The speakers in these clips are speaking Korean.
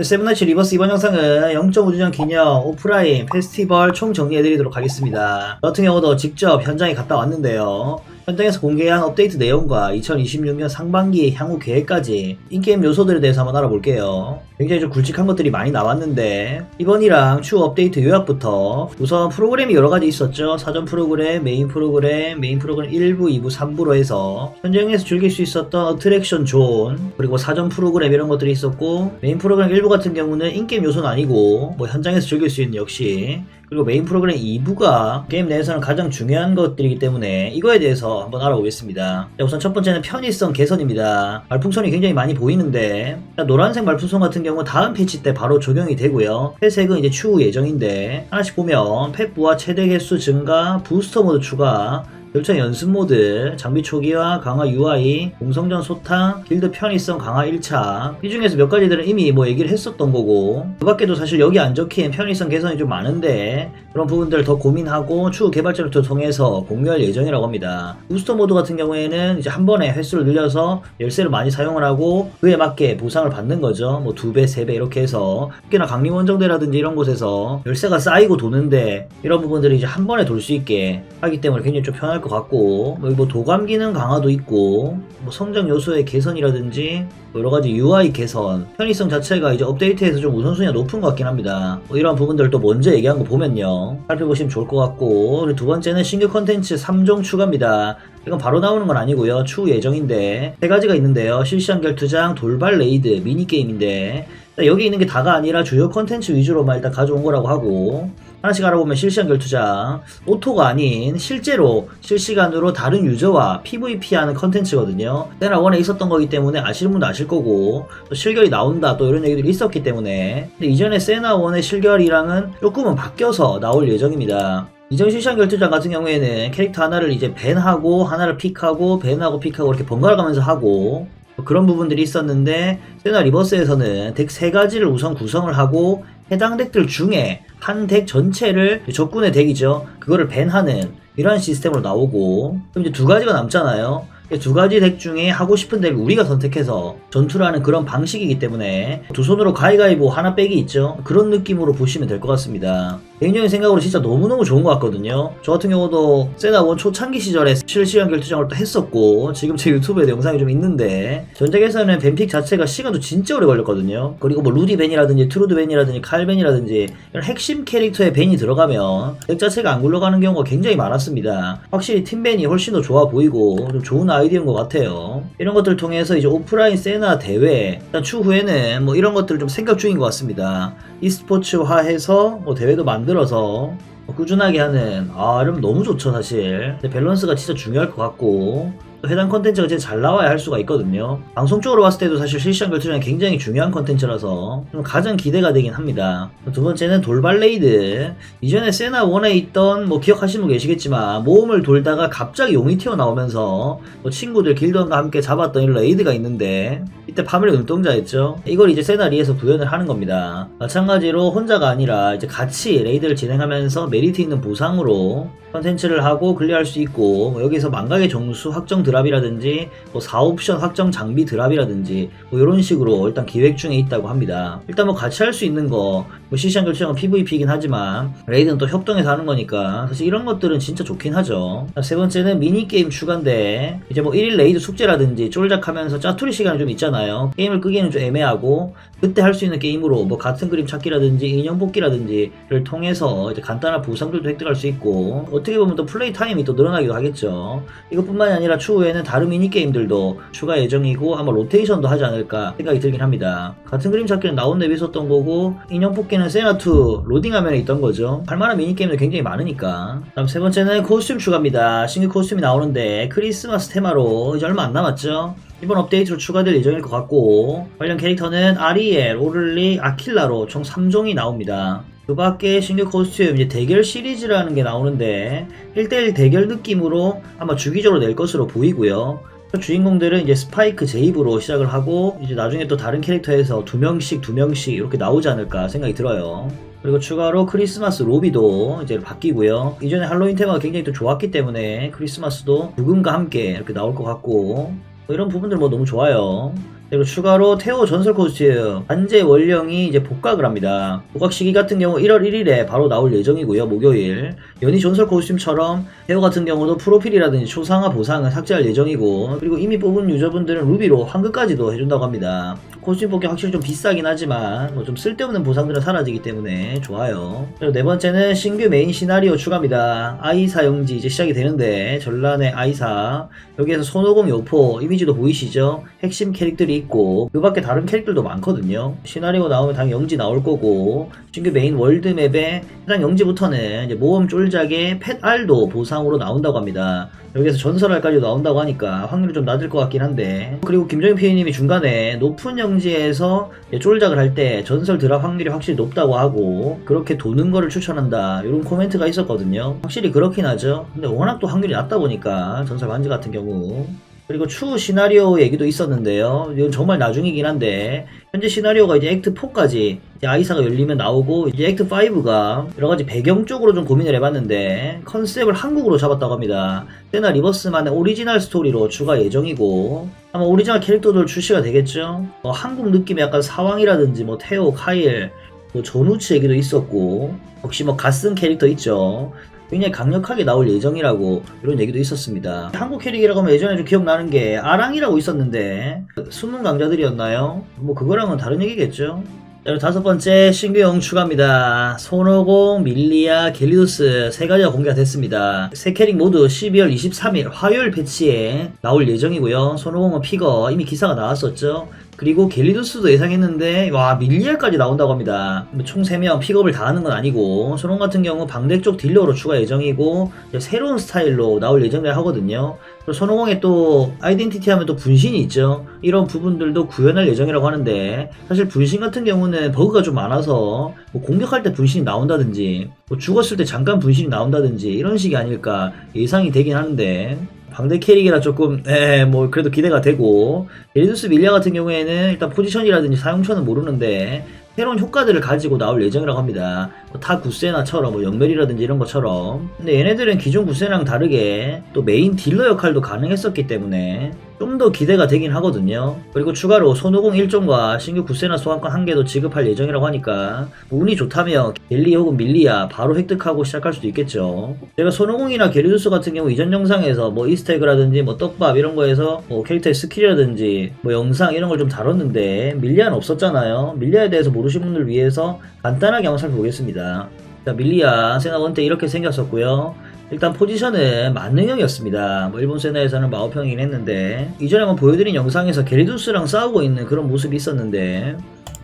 세븐나치 리버스 이번 영상은 0.5주년 기념 오프라인 페스티벌 총 정리해드리도록 하겠습니다. 저 같은 경우도 직접 현장에 갔다 왔는데요. 현장에서 공개한 업데이트 내용과 2026년 상반기 향후 계획까지 인게임 요소들에 대해서 한번 알아볼게요. 굉장히 좀 굵직한 것들이 많이 나왔는데 이번이랑 추후 업데이트 요약부터 우선 프로그램이 여러 가지 있었죠. 사전 프로그램, 메인 프로그램, 메인 프로그램 1부, 2부, 3부로 해서 현장에서 즐길 수 있었던 어트랙션 존 그리고 사전 프로그램 이런 것들이 있었고 메인 프로그램 1부 같은 경우는 인게임 요소는 아니고 뭐 현장에서 즐길 수 있는 역시 그리고 메인 프로그램 2부가 게임 내에서는 가장 중요한 것들이기 때문에 이거에 대해서 한번 알아보겠습니다. 자, 우선 첫 번째는 편의성 개선입니다. 말풍선이 굉장히 많이 보이는데 자, 노란색 말풍선 같은 경우 다음 패치 때 바로 적용이 되고요. 회색은 이제 추후 예정인데 하나씩 보면 펫부와 최대 개수 증가, 부스터 모드 추가, 열차 연습 모드, 장비 초기화, 강화 UI, 공성전 소탕, 길드 편의성 강화 1차. 이 중에서 몇 가지들은 이미 뭐 얘기를 했었던 거고, 그 밖에도 사실 여기 안 적힌 편의성 개선이 좀 많은데, 그런 부분들을 더 고민하고 추후 개발자를 더 통해서 공유할 예정이라고 합니다. 부스터 모드 같은 경우에는 이제 한 번에 횟수를 늘려서 열쇠를 많이 사용을 하고, 그에 맞게 보상을 받는 거죠. 뭐 두 배, 세 배 이렇게 해서, 특히나 강림 원정대라든지 이런 곳에서 열쇠가 쌓이고 도는데, 이런 부분들이 이제 한 번에 돌 수 있게 하기 때문에 굉장히 좀 편할 것 같고 뭐, 뭐 도감 기능 강화도 있고 뭐 성장 요소의 개선이라든지 뭐 여러 가지 UI 개선 편의성 자체가 이제 업데이트에서 좀 우선순위가 높은 것 같긴 합니다. 뭐 이런 부분들 또 먼저 얘기한 거 보면요. 살펴보시면 좋을 것 같고 두 번째는 신규 컨텐츠 3종 추가입니다. 이건 바로 나오는 건 아니고요. 추후 예정인데 세 가지가 있는데요. 실시간 결투장 돌발 레이드 미니 게임인데. 여기 있는 게 다가 아니라 주요 컨텐츠 위주로만 일단 가져온 거라고 하고 하나씩 알아보면 실시간 결투장 오토가 아닌 실제로 실시간으로 다른 유저와 PVP하는 컨텐츠거든요. 때나 원에 있었던 거기 때문에 아시는 분도 아실 거고 또 실결이 나온다 또 이런 얘기들이 있었기 때문에 이전에 세나 원의 실결이랑은 조금은 바뀌어서 나올 예정입니다. 이전 실시간 결투장 같은 경우에는 캐릭터 하나를 이제 밴하고 하나를 픽하고 밴하고 픽하고 이렇게 번갈아 가면서 하고 그런 부분들이 있었는데 세나 리버스에서는 덱 세 가지를 우선 구성을 하고 해당 덱들 중에 한 덱 전체를 적군의 덱이죠. 그거를 밴하는 이러한 시스템으로 나오고 그럼 이제 두 가지가 남잖아요. 이두 가지 덱 중에 하고 싶은 덱을 우리가 선택해서 전투를 하는 그런 방식이기 때문에 두 손으로 가위가위보 하나 빼기 있죠. 그런 느낌으로 보시면 될 것 같습니다. 개인적인 생각으로 진짜 너무너무 좋은 것 같거든요. 저 같은 경우도 세나원 초창기 시절에 실시간 결투장을 또 했었고 지금 제 유튜브에도 영상이 좀 있는데 전작에서는 밴픽 자체가 시간도 진짜 오래 걸렸거든요. 그리고 뭐 루디 밴이라든지 트루드 밴이라든지 칼 밴이라든지 이런 핵심 캐릭터의 밴이 들어가면 덱 자체가 안 굴러가는 경우가 굉장히 많았습니다. 확실히 팀 밴이 훨씬 더 좋아 보이고 좀 좋은 아이디어인 것 같아요. 이런 것들 을 통해서 이제 오프라인 세나 대회 추후에는 뭐 이런 것들을 좀 생각 중인 것 같습니다. E스포츠화해서 뭐 대회도 만들어서 뭐 꾸준하게 하는 아 이러면 너무 좋죠 사실. 밸런스가 진짜 중요할 것 같고. 또 해당 컨텐츠가 진짜 잘 나와야 할 수가 있거든요. 방송 쪽으로 봤을 때도 사실 실시간 결투장이 굉장히 중요한 컨텐츠라서 좀 가장 기대가 되긴 합니다. 두 번째는 돌발 레이드. 이전에 세나 1에 있던 뭐 기억하시는 분 계시겠지만 모험을 돌다가 갑자기 용이 튀어나오면서 뭐 친구들 길던과 함께 잡았던 레이드가 있는데 이때 파멸의 눈동자였죠. 이걸 이제 세나 리에서 구현을 하는 겁니다. 마찬가지로 혼자가 아니라 이제 같이 레이드를 진행하면서 메리트 있는 보상으로 컨텐츠를 하고 클리어할 수 있고 뭐 여기서 망각의 정수 확정 드랍이라든지 뭐 4옵션 확정 장비 드랍이라든지 뭐 이런 식으로 일단 기획 중에 있다고 합니다. 일단 뭐 같이 할 수 있는 거뭐 실시간 결투장은 PVP이긴 하지만 레이드는 또 협동해서 하는 거니까 사실 이런 것들은 진짜 좋긴 하죠. 세 번째는 미니게임 추가인데 이제 뭐 1일 레이드 숙제라든지 쫄작하면서 짜투리 시간이 좀 있잖아요. 게임을 끄기에는 좀 애매하고 그때 할 수 있는 게임으로 뭐 같은 그림 찾기라든지 인형 뽑기라든지를 통해서 이제 간단한 보상들도 획득할 수 있고 어떻게 보면 또 플레이 타임이 또 늘어나기도 하겠죠. 이것뿐만이 아니라 추 후에는 다른 미니 게임들도 추가 예정이고 아마 로테이션도 하지 않을까 생각이 들긴 합니다. 같은 그림 찾기는 나온 앱에 있었던 거고 인형 뽑기는 세나2 로딩 화면에 있던 거죠. 할만한 미니 게임도 굉장히 많으니까. 다음 세 번째는 코스튬 추가입니다. 신규 코스튬이 나오는데 크리스마스 테마로 이제 얼마 안 남았죠. 이번 업데이트로 추가될 예정일 것 같고 관련 캐릭터는 아리엘, 오를리, 아킬라로 총 3종이 나옵니다. 그 밖에 신규 코스튬 이제 대결 시리즈라는 게 나오는데 1대1 대결 느낌으로 아마 주기적으로 낼 것으로 보이고요. 주인공들은 이제 스파이크 제입으로 시작을 하고 이제 나중에 또 다른 캐릭터에서 두 명씩 두 명씩 이렇게 나오지 않을까 생각이 들어요. 그리고 추가로 크리스마스 로비도 이제 바뀌고요. 이전에 할로윈 테마가 굉장히 또 좋았기 때문에 크리스마스도 죽음과 함께 이렇게 나올 것 같고 뭐 이런 부분들 뭐 너무 좋아요. 그리고 추가로 태호 전설 코스튬 반제 원령이 이제 복각을 합니다. 복각 시기 같은 경우 1월 1일에 바로 나올 예정이고요. 목요일. 연희 전설 코스튬처럼 태호 같은 경우도 프로필이라든지 초상화 보상은 삭제할 예정이고 그리고 이미 뽑은 유저분들은 루비로 환급까지도 해준다고 합니다. 코스튬 뽑기 확실히 좀 비싸긴 하지만 뭐 좀 쓸데없는 보상들은 사라지기 때문에 좋아요. 그리고 네 번째는 신규 메인 시나리오 추가입니다. 아이사 영지 이제 시작이 되는데 전란의 아이사 여기에서 손오공 요포 이미지도 보이시죠? 핵심 캐릭들이 있고 그 밖에 다른 캐릭들도 많거든요. 시나리오 나오면 당연히 영지 나올 거고 신규 메인 월드맵에 해당 영지부터는 이제 모험 쫄작의 펫알도 보상으로 나온다고 합니다. 여기에서 전설알까지 나온다고 하니까 확률이 좀 낮을 것 같긴 한데. 그리고 김정인 PD님이 중간에 높은 영지에서 쫄작을 할 때 전설 드랍 확률이 확실히 높다고 하고 그렇게 도는 거를 추천한다. 이런 코멘트가 있었거든요. 확실히 그렇긴 하죠. 근데 워낙 또 확률이 낮다 보니까 전설 반지 같은 경우 그리고 추후 시나리오 얘기도 있었는데요. 이건 정말 나중이긴 한데 현재 시나리오가 이제 액트 4까지 이제 아이사가 열리면 나오고 이제 액트 5가 여러 가지 배경 쪽으로 좀 고민을 해봤는데 컨셉을 한국으로 잡았다고 합니다. 때나 리버스만의 오리지널 스토리로 추가 예정이고 아마 오리지널 캐릭터들 출시가 되겠죠. 뭐 한국 느낌의 약간 사왕이라든지 뭐 태호, 카일, 뭐 전우치 얘기도 있었고 혹시 뭐 가슨 캐릭터 있죠. 굉장히 강력하게 나올 예정이라고 이런 얘기도 있었습니다. 한국 캐릭이라고 하면 예전에 좀 기억나는 게 아랑이라고 있었는데 숨은 강자들이었나요? 뭐 그거랑은 다른 얘기겠죠. 자, 다섯 번째 신규 영 추가입니다. 손오공, 밀리아, 겔리도스 세 가지가 공개가 됐습니다. 세 캐릭 모두 12월 23일 화요일 패치에 나올 예정이고요. 손오공은 피거 이미 기사가 나왔었죠. 그리고 겔리도스도 예상했는데 와 밀리아까지 나온다고 합니다. 뭐총 3명 픽업을 다 하는 건 아니고 소롱 같은 경우 방대 쪽 딜러로 추가 예정이고 새로운 스타일로 나올 예정이라 하거든요. 손오공에 또 아이덴티티 하면 또 분신이 있죠. 이런 부분들도 구현할 예정이라고 하는데 사실 분신 같은 경우는 버그가 좀 많아서 뭐 공격할 때 분신이 나온다든지 뭐 죽었을 때 잠깐 분신이 나온다든지 이런 식이 아닐까 예상이 되긴 하는데 방대 캐릭이라 조금 에 뭐 그래도 기대가 되고 예리두스 밀리아 같은 경우에는 일단 포지션이라든지 사용처는 모르는데 새로운 효과들을 가지고 나올 예정이라고 합니다. 뭐 타 구세나처럼 뭐 연멸이라든지 이런 것처럼. 근데 얘네들은 기존 구세랑 다르게 또 메인 딜러 역할도 가능했었기 때문에 좀 더 기대가 되긴 하거든요. 그리고 추가로 손오공 1종과 신규 구세나 소환권 한 개도 지급할 예정이라고 하니까 뭐 운이 좋다면 겔리 혹은 밀리아 바로 획득하고 시작할 수도 있겠죠. 제가 손오공이나 게리두스 같은 경우 이전 영상에서 뭐 이스테그라든지 뭐 떡밥 이런 거에서 뭐 캐릭터의 스킬이라든지 뭐 영상 이런 걸 좀 다뤘는데 밀리아는 없었잖아요. 밀리아에 대해서 모르시는 분들 위해서 간단하게 한번 살펴보겠습니다. 자, 밀리아 세나 때 이렇게 생겼었고요. 일단 포지션은 만능형이었습니다. 뭐 일본 세나에서는 마오평이긴 했는데 이전에 한번 보여드린 영상에서 게리두스랑 싸우고 있는 그런 모습이 있었는데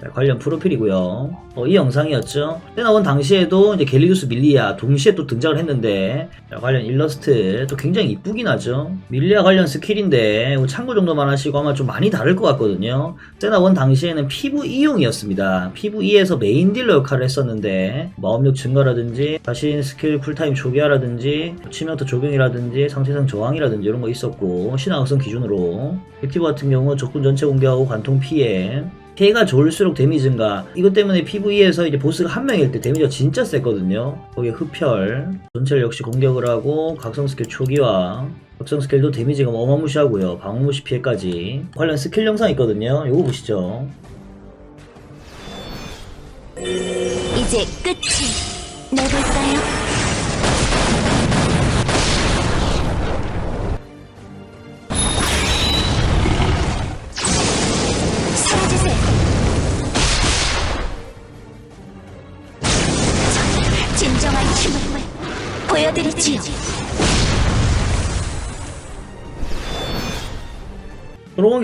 자, 관련 프로필이고요. 어, 이 영상이었죠. 나온 당시에도 이제 겔리두스 밀리아 동시에 또 등장을 했는데 자, 관련 일러스트 또 굉장히 이쁘긴 하죠. 밀리아 관련 스킬인데 뭐 참고 정도만 하시고 아마 좀 많이 다를 것 같거든요. 세나원 당시에는 피부 이용이었습니다. 피부 2에서 메인 딜러 역할을 했었는데 마음력 증가라든지 자신 스킬 쿨타임 초기화라든지 치명타 적용이라든지 상태상 저항이라든지 이런 거 있었고 신화학성 기준으로 액티브 같은 경우 적군 전체 공격하고 관통 피해 피해가 좋을수록 데미지 증가. 이것 때문에 PV에서 이제 보스가 한 명일 때 데미지가 진짜 세거든요. 거기에 흡혈 전체를 역시 공격을 하고 각성 스킬 초기화. 각성 스킬도 데미지가 어마무시하고요. 방어무시 피해까지. 관련 스킬 영상 있거든요. 요거 보시죠. 이제 끝이. 내볼까요?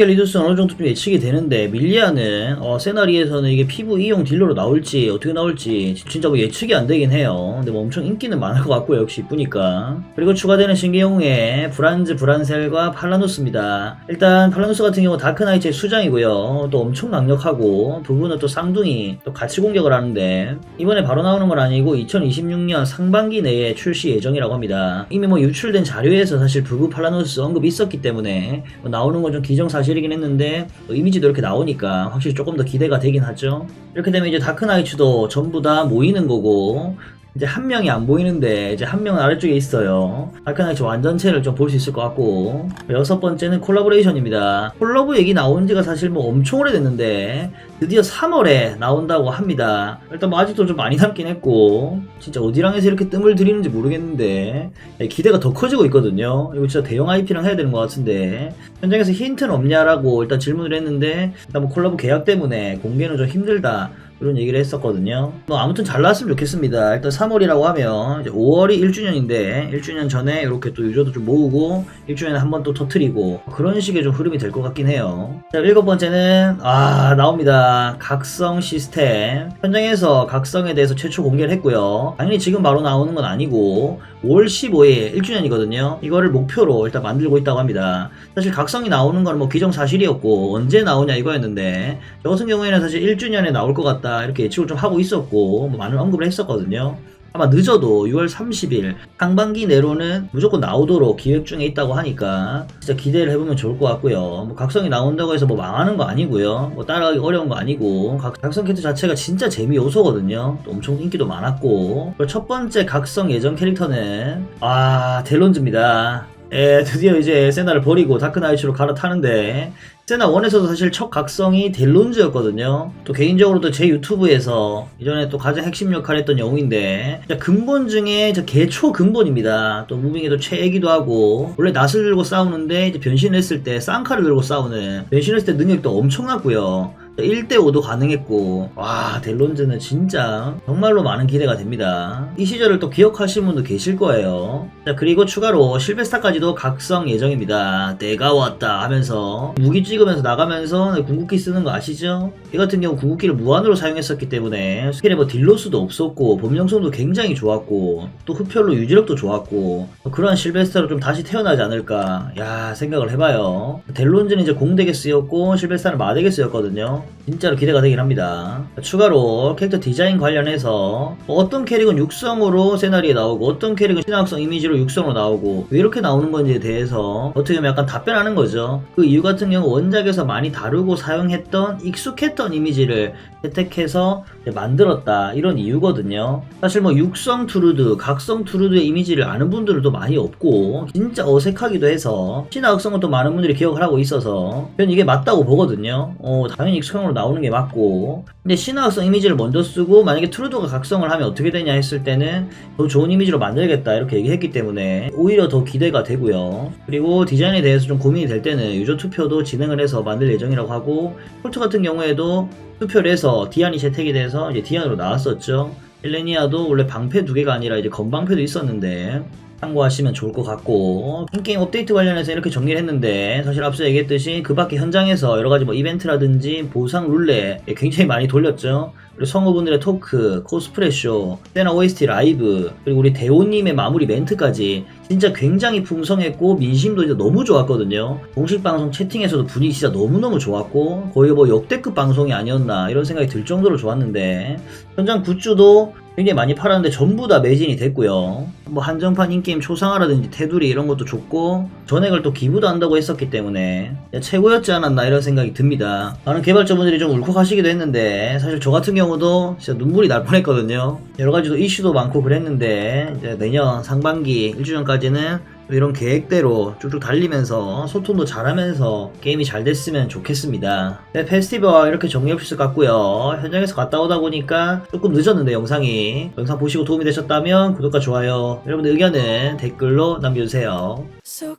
갤리두스는 어느 정도 좀 예측이 되는데 밀리아는 어, 세나리에서는 이게 피부 이용 딜러로 나올지 어떻게 나올지 진짜 뭐 예측이 안 되긴 해요. 근데 뭐 엄청 인기는 많을 것 같고요. 역시 이쁘니까. 그리고 추가되는 영웅에 브란즈 브란셀과 팔라누스입니다. 일단 팔라누스 같은 경우 다크나이츠의 수장이고요. 또 엄청 강력하고 부부는 또 쌍둥이 또 같이 공격을 하는데 이번에 바로 나오는 건 아니고 2026년 상반기 내에 출시 예정이라고 합니다. 이미 뭐 유출된 자료에서 사실 부부 팔라누스 언급이 있었기 때문에 뭐 나오는 건 좀 기정사실 이긴 했는데 뭐 이미지도 이렇게 나오니까 확실히 조금 더 기대가 되긴 하죠. 이렇게 되면 이제 다크나이츠도 전부 다 모이는 거고 이제 한 명이 안 보이는데 이제 한 명은 아래쪽에 있어요. 아크나이츠 완전체를 좀 볼 수 있을 것 같고 여섯 번째는 콜라보레이션입니다. 콜라보 얘기 나온 지가 사실 뭐 엄청 오래됐는데 드디어 3월에 나온다고 합니다. 일단 뭐 아직도 좀 많이 남긴 했고 진짜 어디랑 해서 이렇게 뜸을 들이는지 모르겠는데 예, 기대가 더 커지고 있거든요. 이거 진짜 대형 IP랑 해야 되는 것 같은데 현장에서 힌트는 없냐라고 일단 질문을 했는데 일단 뭐 콜라보 계약 때문에 공개는 좀 힘들다. 그런 얘기를 했었거든요. 뭐 아무튼 잘 나왔으면 좋겠습니다. 일단 3월이라고 하면 이제 5월이 1주년인데 1주년 전에 이렇게 또 유저도 좀 모으고 1주년에 한 번 또 터트리고 그런 식의 좀 흐름이 될 것 같긴 해요. 자, 일곱 번째는 아 나옵니다. 각성 시스템 현장에서 각성에 대해서 최초 공개를 했고요. 당연히 지금 바로 나오는 건 아니고 5월 15일 1주년이거든요. 이거를 목표로 일단 만들고 있다고 합니다. 사실 각성이 나오는 건 뭐 기정사실이었고 언제 나오냐 이거였는데 저 같은 경우에는 사실 1주년에 나올 것 같다 이렇게 예측을 좀 하고 있었고 뭐 많은 언급을 했었거든요. 아마 늦어도 6월 30일 상반기 내로는 무조건 나오도록 기획 중에 있다고 하니까 진짜 기대를 해보면 좋을 것 같고요. 뭐 각성이 나온다고 해서 뭐 망하는 거 아니고요. 뭐 따라가기 어려운 거 아니고 각, 각성 캐릭터 자체가 진짜 재미 요소거든요. 또 엄청 인기도 많았고 첫 번째 각성 예정 캐릭터는 아 델론즈입니다. 예, 드디어 이제 세나를 버리고 다크나이츠로 갈아타는데 세나 1에서도 사실 첫 각성이 델론즈였거든요. 또 개인적으로도 제 유튜브에서 이전에 또 가장 핵심 역할을 했던 영웅인데 근본 중에 저 개초 근본입니다. 또 무빙에도 최애기도 하고 원래 낫을 들고 싸우는데 이제 변신했을 때 쌍칼을 들고 싸우는 변신했을 때 능력도 엄청났고요. 1대5도 가능했고. 와 델론즈는 진짜 정말로 많은 기대가 됩니다. 이 시절을 또 기억하시는 분도 계실 거예요. 자 그리고 추가로 실베스타까지도 각성 예정입니다. 내가 왔다 하면서 무기 찍으면서 나가면서 궁극기 쓰는 거 아시죠? 이 같은 경우 궁극기를 무한으로 사용했었기 때문에 스킬에 뭐 딜로스도 없었고 범용성도 굉장히 좋았고 또 흡혈로 유지력도 좋았고 그러한 실베스타로 좀 다시 태어나지 않을까 야 생각을 해봐요. 델론즈는 이제 공덱에 쓰였고 실베스타는 마덱에 쓰였거든요 now. 진짜로 기대가 되긴 합니다. 추가로 캐릭터 디자인 관련해서 뭐 어떤 캐릭은 육성으로 세나리에 나오고 어떤 캐릭은 신화학성 이미지로 육성으로 나오고 왜 이렇게 나오는 건지에 대해서 어떻게 보면 약간 답변하는 거죠. 그 이유 같은 경우 원작에서 많이 다루고 사용했던 익숙했던 이미지를 채택해서 만들었다 이런 이유거든요. 사실 뭐 육성 투르드, 각성 투르드의 이미지를 아는 분들도 많이 없고 진짜 어색하기도 해서 신화학성은 또 많은 분들이 기억을 하고 있어서 저는 이게 맞다고 보거든요. 어, 당연히 익숙성으로 나오는 게 맞고 근데 신화학성 이미지를 먼저 쓰고 만약에 트루드가 각성을 하면 어떻게 되냐 했을 때는 더 좋은 이미지로 만들겠다 이렇게 얘기했기 때문에 오히려 더 기대가 되고요. 그리고 디자인에 대해서 좀 고민이 될 때는 유저 투표도 진행을 해서 만들 예정이라고 하고 폴트 같은 경우에도 투표를 해서 디안이 채택이 돼서 이제 디안으로 나왔었죠. 헬레니아도 원래 방패 두 개가 아니라 이제 건방패도 있었는데 참고하시면 좋을 것 같고 인게임 업데이트 관련해서 이렇게 정리를 했는데 사실 앞서 얘기했듯이 그 밖에 현장에서 여러 가지 뭐 이벤트라든지 보상 룰렛 굉장히 많이 돌렸죠. 그리고 성우분들의 토크, 코스프레 쇼, 세나 OST 라이브, 그리고 우리 대호님의 마무리 멘트까지 진짜 굉장히 풍성했고 민심도 진짜 너무 좋았거든요. 공식 방송 채팅에서도 분위기 진짜 너무너무 좋았고 거의 뭐 역대급 방송이 아니었나 이런 생각이 들 정도로 좋았는데 현장 굿즈도 굉장히 많이 팔았는데 전부 다 매진이 됐고요. 뭐 한정판 인게임 초상화라든지 테두리 이런 것도 좋고 전액을 또 기부도 한다고 했었기 때문에 최고였지 않았나 이런 생각이 듭니다. 많은 개발자분들이 좀 울컥하시기도 했는데 사실 저 같은 경우도 진짜 눈물이 날 뻔했거든요. 여러 가지도 이슈도 많고 그랬는데 내년 상반기 1주년까지는 이런 계획대로 쭉쭉 달리면서 소통도 잘하면서 게임이 잘 됐으면 좋겠습니다. 네, 페스티벌 이렇게 정리할 수 같고요. 현장에서 갔다 오다 보니까 조금 늦었는데 영상이 영상 보시고 도움이 되셨다면 구독과 좋아요 여러분들 의견은 댓글로 남겨주세요. So